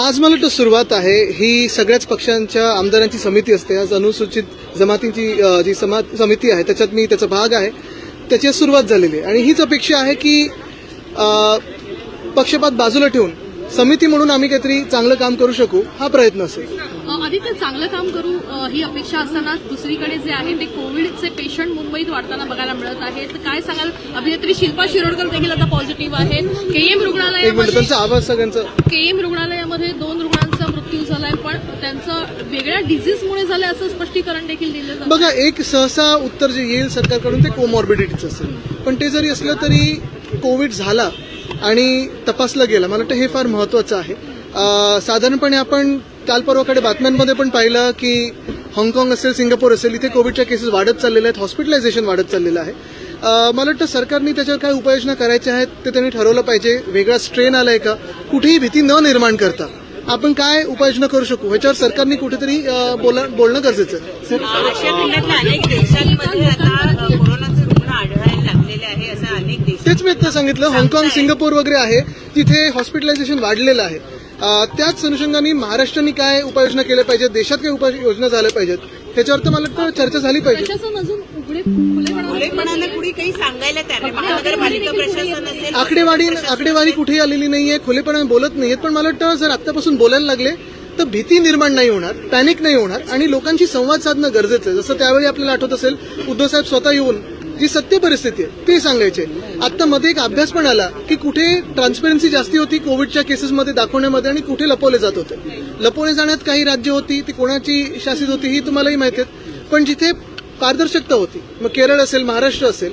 आज मला वाटतं सुरुवात आहे. ही सगळ्याच पक्षांच्या आमदारांची समिती असते. आज अनुसूचित जमातींची जी समा समिती आहे त्याच्यात मी त्याचा भाग आहे. त्याची सुरुवात झालेली आहे. आणि हीच अपेक्षा आहे की पक्षपात बाजूला ठेवून समिती म्हणून आम्ही काहीतरी चांगलं काम करू शकू हा प्रयत्न असेल. अ, आदित्य चांगलं काम करू ही अपेक्षा असताना दुसरीकडे जे आहे ते कोविडचे पेशंट मुंबईत वाढताना बघायला मिळत आहेत. तर काय सांगाल? अभिनेत्री शिल्पा शिरोडकर देखील आता पॉझिटिव्ह आहेत. केएम रुग्णालयामध्ये आवाज सगळ्यांचा केएम रुग्णालयामध्ये दोन रुग्णांचा मृत्यू झालाय पण त्यांचं वेगळ्या डिझीजमुळे झालं असं स्पष्टीकरण देखील दिलं बघा एक सहसा उत्तर जे येईल सरकारकडून ते कोमॉर्बिडिटीचं असेल. पण ते जरी असलं तरी कोविड झाला आणि तपासलं गेलं मला वाटतं हे फार महत्वाचं आहे. साधारणपणे आपण काल परवाकडे बातम्यांमध्ये पण पाहिलं की हाँगकाँग असेल सिंगापूर असेल इथे कोविडच्या केसेस वाढत चाललेल्या आहेत हॉस्पिटलायझेशन वाढत चाललेलं आहे. मला वाटतं सरकारने त्याच्यावर काय उपाययोजना करायच्या आहेत ते त्यांनी ठरवलं पाहिजे. वेगळा स्ट्रेन आलाय का? कुठेही भीती न निर्माण करता आपण काय उपाययोजना करू शकू? ह्याच्यावर सरकारने कुठेतरी बोलणं गरजेचं आहे आशिया खंडातल्या अनेक देशांमध्ये आता अ, कोरोनाचे रुग्ण आढळायला लागलेले आहे असं अनेक देश तेच मी आता सांगितलं हाँगकाँग सिंगापूर वगैरे आहे तिथे हॉस्पिटलायझेशन वाढलेलं आहे. अं, त्याच अनुषंगाने महाराष्ट्राने काय उपाययोजना केल्या पाहिजेत? देशात काय उपाययोजना झाल्या पाहिजेत? ह्याच्यावर तर मला वाटतं चर्चा झाली पाहिजे. प्रशासन अजून उघडे खुलेपणा खुलेपणाने कुणी काही सांगायला तयार नाही. महानगरपालिका प्रशासन असेल आकडेवारी आकडेवारी कुठेही आलेली नाहीये खुलेपणाने बोलत नाहीयेत पण मला वाटतं जर आतापासून बोलायला लागले तर भीती निर्माण नाही होणार पॅनिक नाही होणार आणि लोकांशी संवाद साधणं गरजेचं आहे. जसं त्यावेळी आपल्याला आठवत असेल उद्धव साहेब स्वतः येऊन जी सत्य परिस्थिती आहे ते सांगायचे. आता मध्ये एक अभ्यास पण आला की कुठे ट्रान्सपरन्सी जास्ती होती कोविडच्या केसेसमध्ये दाखवण्यामध्ये आणि कुठे लपवले जात होते. लपवले जाण्यात काही राज्य होती ती कोणाची शासित होती ही तुम्हालाही माहिती आहे पण जिथे पारदर्शकता होती मग केरळ असेल महाराष्ट्र असेल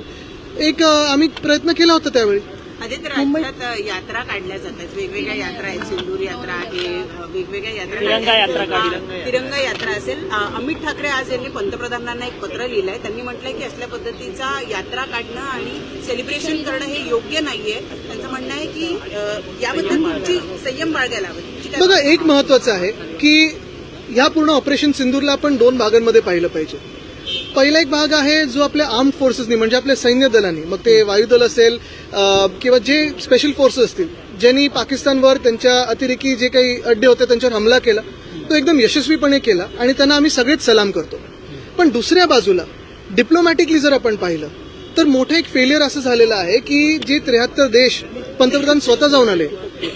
एक आम्ही प्रयत्न केला होता त्यावेळी. राज्यात यात्रा काढल्या जातात. वेगवेगळ्या यात्रा आहेत. सिंदूर यात्रा आहे वेगवेगळ्या यात्रा तिरंगा यात्रा तिरंगा यात्रा असेल. अमित ठाकरे आज यांनी पंतप्रधानांना एक पत्र लिहिलंय. त्यांनी म्हटलंय की असल्या पद्धतीचा यात्रा काढणं आणि सेलिब्रेशन करणं हे योग्य नाहीये. त्यांचं म्हणणं आहे की याबद्दल तुमची संयम बाळगायला हवी. बघा एक महत्वाचं आहे की ह्या पूर्ण ऑपरेशन सिंदूरला आपण दोन भागांमध्ये पाहिलं पाहिजे. पहिला एक भाग आहे जो आपल्या आर्म फोर्सेसनी म्हणजे आपल्या सैन्य दलांनी मग ते वायुदल असेल किंवा जे स्पेशल फोर्सेस असतील ज्यांनी पाकिस्तानवर त्यांच्या अतिरेकी जे काही अड्डे होते त्यांच्यावर हमला केला तो एकदम यशस्वीपणे केला आणि त्यांना आम्ही सगळेच सलाम करतो. पण दुसऱ्या बाजूला डिप्लोमॅटिकली जर आपण पाहिलं तर मोठं एक फेलियर असं झालेलं आहे की जे त्र्याहत्तर देश पंतप्रधान स्वतः जाऊन आले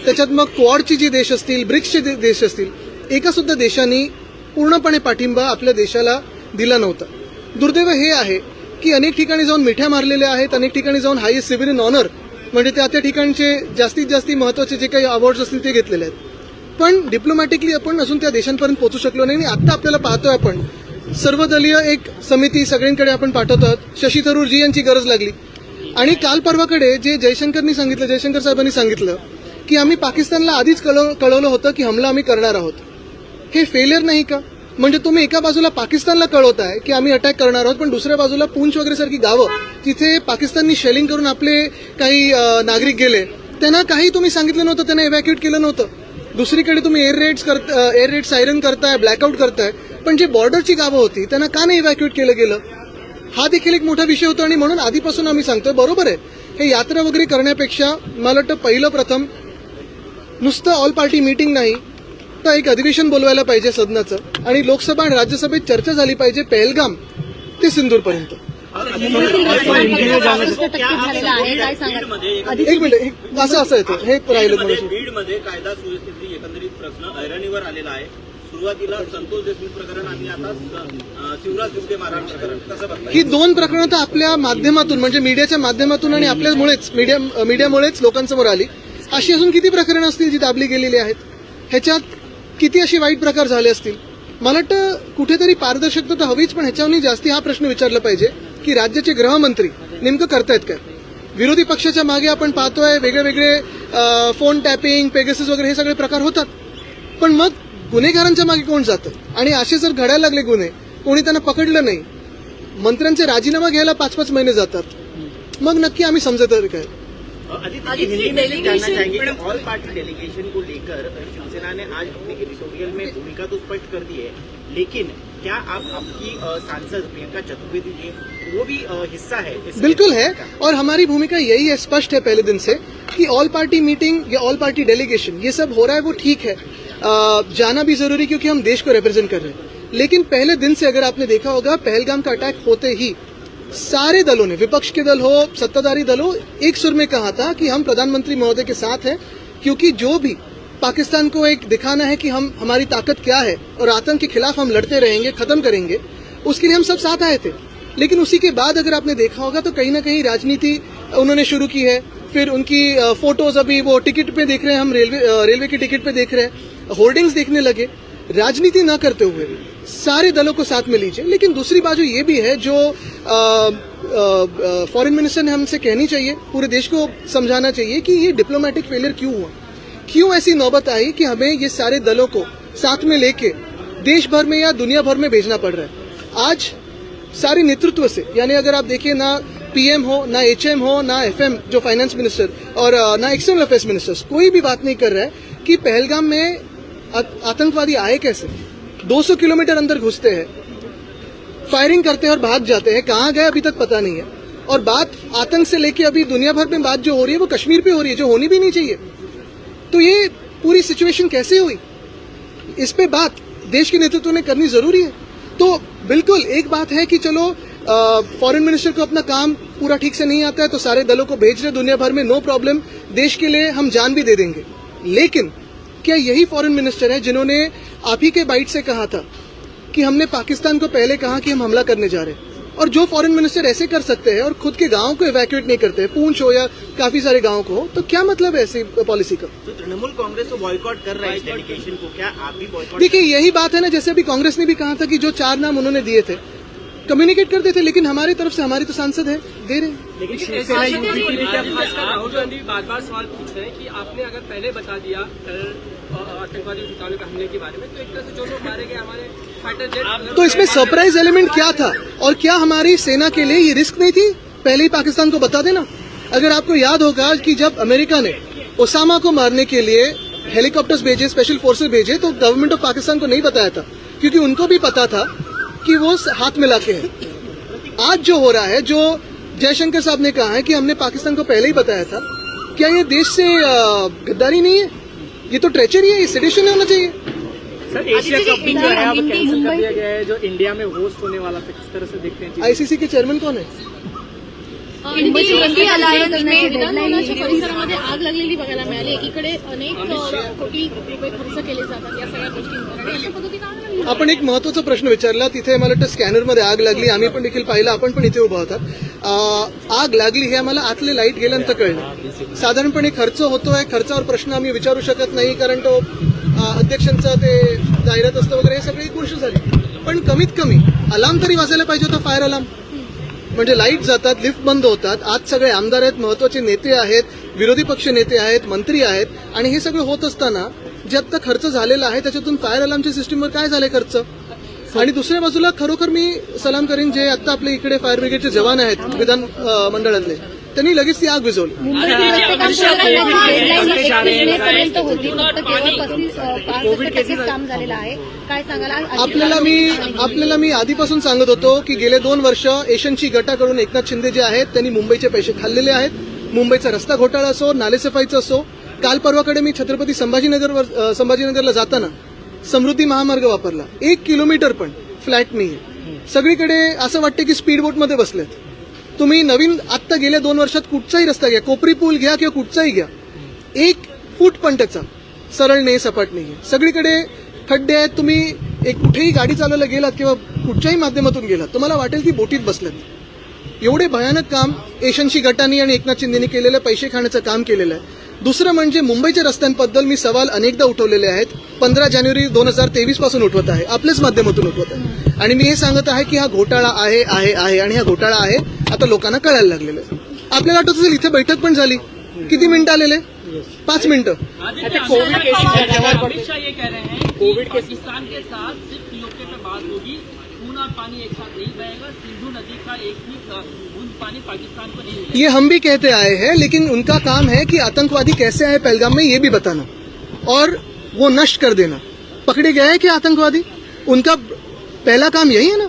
त्याच्यात मग क्वाडची जी देश असतील ब्रिक्सचे देश असतील एका सुद्धा देशांनी पूर्णपणे पाठिंबा आपल्या देशाला दिला नव्हता. दुर्दैव हे आहे की अनेक ठिकाणी जाऊन मिठ्या मारलेल्या आहेत अनेक ठिकाणी जाऊन हायेस्ट सिव्हिलियन ऑनर म्हणजे त्या त्या ठिकाणचे जास्तीत जास्त महत्त्वाचे जे काही अवॉर्ड्स असतील ते घेतलेले आहेत. पण डिप्लोमॅटिकली आपण अजून त्या देशांपर्यंत पोहोचू शकलो नाही आणि आत्ता आपल्याला पाहतोय आपण सर्वदलीय एक समिती सगळ्यांकडे आपण पाठवत आहोत. शशी थरूरजी यांची गरज लागली. आणि काल परवाकडे जे जयशंकरनी सांगितलं जयशंकर साहेबांनी सांगितलं की आम्ही पाकिस्तानला आधीच कळव कळवलं होतं की हमला आम्ही करणार आहोत. हे फेलियर नाही का? म्हणजे तुम्ही एका बाजूला पाकिस्तानला कळवताय की आम्ही अटॅक करणार आहोत पण दुसऱ्या बाजूला पूंछ वगैरे सारखी गावं जिथे पाकिस्ताननी शेलिंग करून आपले काही नागरिक गेले त्यांना काही तुम्ही सांगितलं नव्हतं त्यांना इव्हॅक्युएट केलं नव्हतं. दुसरीकडे तुम्ही एअर रेड्स करत एअर रेड सायरन करताय ब्लॅकआउट करताय पण जे बॉर्डरची गावं होती त्यांना का नाही इव्हॅक्युएट केलं गेलं? हा देखील एक मोठा विषय होता आणि म्हणून आधीपासून आम्ही सांगतोय बरोबर आहे. हे यात्रा वगैरे करण्यापेक्षा मला वाटतं पहिलं प्रथम नुसतं ऑल पार्टी मीटिंग नाही तर एक अधिवेशन बोलवायला पाहिजे सदनाचं आणि लोकसभा आणि राज्यसभेत चर्चा झाली पाहिजे पेहलगाम ते सिंदूरपर्यंत. एक मिनिट असं असं येतं. हे राहिलं बीडमध्ये कायदा सुव्यवस्थेची एकंदरीत प्रश्न ऐरणीवर आलेला आहे. सुरुवातीला संतोष देशमुख प्रकरण आणि आता अं, शिवराज दुबे मारहाण प्रकरण. कसं बघताय ही दोन प्रकरणं तर आपल्या माध्यमातून म्हणजे मीडियाच्या माध्यमातून आणि आपल्यामुळेच मीडिया मीडियामुळेच लोकांसमोर आली. अशी अजून किती प्रकरणं असतील जी दाबली गेलेली आहेत? ह्याच्यात किती असे वाईट प्रकार झाले असतील? मला वाटतं कुठेतरी पारदर्शकता तर हवीच पण ह्याच्यावर जास्ती हा प्रश्न विचारला पाहिजे की राज्याचे गृहमंत्री नेमकं करतायत काय? विरोधी पक्षाच्या मागे आपण पाहतोय वेगळे वेगळे फोन टॅपिंग पेगसिस वगैरे हे सगळे प्रकार होतात. पण मग गुन्हेगारांच्या मागे कोण जातं? आणि असे जर घडायला लागले गुन्हे कोणी त्यांना पकडलं नाही मंत्र्यांचे राजीनामा घ्यायला पाच पाच महिने जातात. मग नक्की आम्ही समजत काय? आदित्य हिंदी में जानना चाहेंगे कि ऑल पार्टी डेलीगेशन को लेकर शिवसेना ने आज अपने एडिटोरियल में भूमिका तो स्पष्ट कर दी है लेकिन क्या आप आपकी सांसद प्रियंका चतुर्वेदी जी वो भी हिस्सा है बिल्कुल है और हमारी भूमिका यही है स्पष्ट है पहले दिन से कि ऑल पार्टी मीटिंग या ऑल पार्टी डेलीगेशन ये सब हो रहा है वो ठीक है। अ, जाना भी ज़रूरी क्योंकि हम देश को रिप्रेजेंट कर रहे हैं। लेकिन पहले दिन से अगर आपने देखा होगा पहलगाम का अटैक होते ही सारे दलों ने, विपक्ष के दल हो, सत्ताधारी दल हो, एक सुर में कहा था कि हम प्रधानमंत्री महोदय के साथ हैं, क्योंकि जो भी पाकिस्तान को एक दिखाना है कि हम, हमारी ताकत क्या है और आतंक के खिलाफ हम लड़ते रहेंगे, खत्म करेंगे, उसके लिए हम सब साथ आए थे। लेकिन उसी के बाद अगर आपने देखा होगा तो कहीं ना कहीं राजनीति उन्होंने शुरू की है, फिर उनकी फ़ोटोज़ अभी वो टिकट पे देख रहे हैं हम, रेलवे रेलवे की टिकट पे देख रहे हैं होर्डिंग्स देखने लगे। राजनीति ना करते हुए सारे दलों को साथ में लीजिए। लेकिन दूसरी बाजू ये भी है, जो फॉरेन मिनिस्टर ने हमसे कहनी चाहिए, पूरे देश को समझाना चाहिए कि ये डिप्लोमेटिक फेलियर क्यों हुआ? क्यों ऐसी नौबत आई कि हमें ये सारे दलों को साथ में लेके देश भर में या दुनिया भर में भेजना पड़ रहा है? आज सारे नेतृत्व से, यानी अगर आप देखिए ना पीएम हो, ना एचएम हो, ना एफएम, जो फाइनेंस मिनिस्टर और ना एक्सटर्नल अफेयर्स मिनिस्टर कोई भी बात नहीं कर रहा है कि पहलगाम में आतंकवादी आए कैसे? 200 किलोमीटर अंदर घुसते हैं फायरिंग करते हैं और भाग जाते हैं। कहाँ गए अभी तक पता नहीं है। और बात आतंक से लेके अभी दुनिया भर में बात जो हो रही है, वो कश्मीर पे हो रही है, जो होनी भी नहीं चाहिए। तो ये पूरी सिचुएशन कैसे हुई? इस पे बात देश के नेतृत्व ने करनी ज़रूरी है। तो बिल्कुल एक बात है कि चलो फॉरेन मिनिस्टर को अपना काम पूरा ठीक से नहीं आता है तो सारे दलों को भेज रहे दुनिया भर में नो प्रॉब्लम देश के लिए हम जान भी दे देंगे। लेकिन क्या यही फॉरेन मिनिस्टर है जिन्होंने आप ही के बाइट से कहा था कि हमने पाकिस्तान को पहले कहा कि हम हमला करने जा रहे हैं? और जो फॉरेन मिनिस्टर ऐसे कर सकते हैं और खुद के गाँव को इवैक्यूएट नहीं करते पूंछ हो या काफ़ी सारे गाँव को हो तो क्या मतलब है ऐसी पॉलिसी का? तो तृणमूल कांग्रेस तो बॉयकॉट कर रहा है इस डेलीगेशन को। क्या आप भी बॉयकॉट देखिए यही बात है ना जैसे अभी कांग्रेस ने भी कहा था कि जो चार नाम उन्होंने दिए थे कम्युनिकेट करते थे लेकिन हमारी तरफ़ से हमारे तो सांसद है दे रहे हैं। राहुल गांधी बार बार सवाल पूछ रहे हैं कि आपने अगर पहले बता दिया आतंकवादी ठिकानों के हमले के बारे में तो एक तरह से जो लोग मारे गए हमारे फाइटर जेट तो इसमें सरप्राइज़ एलिमेंट क्या था? और क्या हमारी सेना के लिए ये रिस्क नहीं थी? पहले ही पाकिस्तान को बता देना। अगर आपको याद होगा कि जब अमेरिका ने ओसामा को मारने के लिए हेलीकॉप्टर्स भेजे स्पेशल फोर्सेस भेजे तो गवर्नमेंट ऑफ़ पाकिस्तान को नहीं बताया था क्योंकि उनको भी पता था कि वो हाथ मिला के है। आज जो हो रहा है जो जयशंकर साहब ने कहा है कि हमने पाकिस्तान को पहले ही बताया था क्या ये देश से गद्दारी नहीं है? ये तो ट्रेचरी है ये सेडिशन होना चाहिए। सर एशिया कप जो है अब कैंसिल कर दिया गया है जो इंडिया में होस्ट होने वाला था किस तरह से देखते हैं आईसीसी के चेयरमैन कौन है? इंडी इंडी अलायन्सने विधानभवनाच्या परिसरामध्ये आग लागलेली बघायला मिळाली. एकीकडे अनेक कोटी रुपये खर्च केले जातात या सगळ्या गोष्टींवर आपण एक महत्त्वाचा प्रश्न विचारला. तिथे मला वाटतं स्कॅनरमध्ये आग लागली. आम्ही पण देखील पाहिलं. आपण पण इथे उभा होतात अं, आग लागली हे आम्हाला आतले लाइट गेल्यानंतर कळलं. साधारणपणे खर्च होतोय. खर्चावर प्रश्न आम्ही विचारू शकत नाही कारण तो अध्यक्षांचं ते जाहिरात असतं वगैरे हे सगळी गोष्ट झाली. पण कमीत कमी अलार्म तरी वाजायला पाहिजे होता फायर अलार्म. म्हणजे लाइट जातात लिफ्ट बंद होतात. आज सगळे आमदार आहेत महत्त्वाचे नेते आहेत विरोधी पक्ष नेते आहेत मंत्री आहेत. आणि हे सगळं होत असताना जे आता खर्च झालेला आहे त्याच्यातून फायर अलार्मच्या सिस्टीमवर काय झाले खर्च? आणि दुसऱ्या बाजूला खरोखर मी सलाम करीन जे आता आपले इकडे फायर ब्रिगेडचे जवान आहेत विधान मंडळातले. त्यांनी लगेच ती आग विझवली आपल्याला मी आपल्याला मी आधीपासून सांगत होतो की गेले दोन वर्ष एशनची गटाकडून एकनाथ शिंदे जे आहेत त्यांनी मुंबईचे पैसे खाल्लेले आहेत. मुंबईचा रस्ता घोटाळा असो नालेसफाईचा असो काल परवाकडे मी छत्रपती संभाजीनगर संभाजीनगरला जाताना समृद्धी महामार्ग वापरला. एक किलोमीटर पण फ्लॅट नाहीये. सगळीकडे असं वाटतं की स्पीड बोटमध्ये बसलेत. तुम्ही नवीन आत्ता गेल्या दोन वर्षात कुठचाही रस्ता घ्या. कोपरी पूल घ्या किंवा कुठचाही घ्या. एक फूट पण त्याचा. सरळ नाही सपाट नाही सगळीकडे खड्डे आहेत. तुम्ही एक कुठेही गाडी चालवायला गेलात किंवा कुठच्याही माध्यमातून गेलात तुम्हाला वाटेल की बोटीत बसल्यात. एवढे भयानक काम एशनशी गटानी आणि एकनाथ शिंदेनी केलेलं पैसे खाण्याचं काम केलेलं आहे. दुसरं म्हणजे मुंबईच्या रस्त्यांबद्दल मी सवाल अनेकदा उठवलेले आहेत. पंधरा जानेवारी दोन हजार तेवीसपासून उठवत आहे. आपल्याच माध्यमातून उठवत आहे. आणि मी हे सांगत आहे की हा घोटाळा आहे आहे आहे आणि हा घोटाळा आहे. आता लोकांना कळायला लागलेलं आहे. आपल्याला आठवत असेल इथे बैठक पण झाली. किती मिनिटं आलेले? पाच मिनिटं. कोविड केसेस अमित शाह ये कह रहे हैं कोविड पाकिस्तान के साथ सिर्फ़ पीओके पे बात होगी। खून और पानी एक साथ नहीं बहेगा। सिंधु नदी का एक भी बूंद पानी पाकिस्तान को नहीं ये हम भी कहते आए हैं लेकिन उनका काम है कि आतंकवादी कैसे आए पहलगाम में ये भी बताना। और वो नष्ट कर देना। पकड़े गए हैं क्या आतंकवादी? उनका पहला काम यही है ना?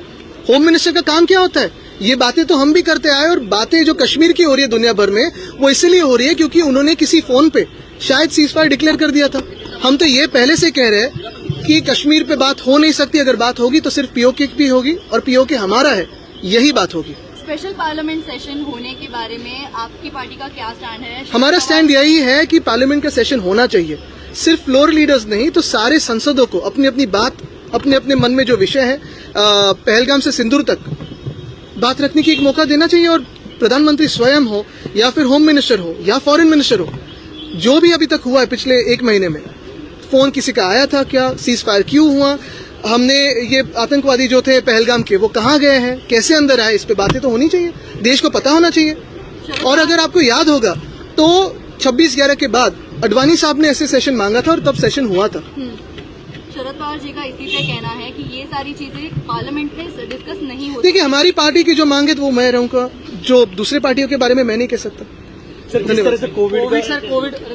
होम मिनिस्टर का काम क्या होता है? ये बातें तो हम भी करते आए और बातें जो कश्मीर की हो रही है दुनिया भर में वो इसलिए हो रही है क्योंकि उन्होंने किसी फ़ोन पे शायद सीज फायर डिक्लेयर कर दिया था। हम तो ये पहले से कह रहे हैं कि कश्मीर पे बात हो नहीं सकती अगर बात होगी तो सिर्फ़ पीओके की होगी और पीओके हमारा है यही बात होगी। स्पेशल पार्लियामेंट सेशन होने के बारे में आपकी पार्टी का क्या स्टैंड है? हमारा स्टैंड यही है कि पार्लियामेंट का सेशन होना चाहिए। सिर्फ़ फ्लोर लीडर्स नहीं तो सारे संसदों को अपनी अपनी बात अपने अपने मन में जो विषय है पहलगाम से सिंदूर तक बात रखने की एक मौका देना चाहिए और प्रधानमंत्री स्वयं हो, या फिर होम मिनिस्टर हो, या फॉरेन मिनिस्टर हो, जो भी अभी तक हुआ है पिछले एक महीने में। फ़ोन किसी का आया था, क्या सीज फायर क्यों हुआ? हमने ये आतंकवादी जो थे पहलगाम के, वो कहाँ गए हैं? कैसे अंदर आए? इस पर बातें तो होनी चाहिए। देश को पता होना चाहिए। और अगर आपको याद होगा तो 26 ग्यारह के बाद अडवाणी साहब ने ऐसे सेशन मांगा था और तब सेशन हुआ था। शरद पवार जी का इसी पे कहना है कि ये सारी चीज़ें पार्लियामेंट में डिस्कस नहीं होती। देखिए हमारी पार्टी की जो मांग है तो वो मैं रहूँगा। जो दूसरे पार्टियों के बारे में मैं नहीं कह सकता। Sir Covid sir Covid